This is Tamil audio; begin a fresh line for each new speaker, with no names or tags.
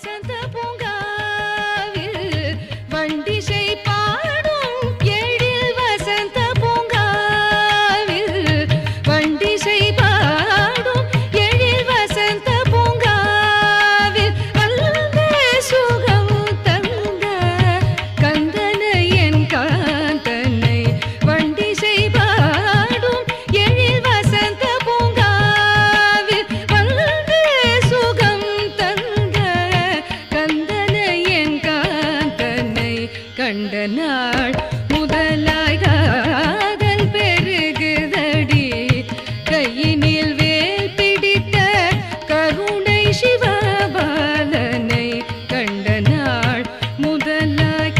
வசந்த பூங்காவில் வண்டி கண்ட நாள் முதலாய் காதல் பெருகுதடி. கையினில் வேல் பிடித்த சிவபாலனை கண்ட நாள் முதலாய்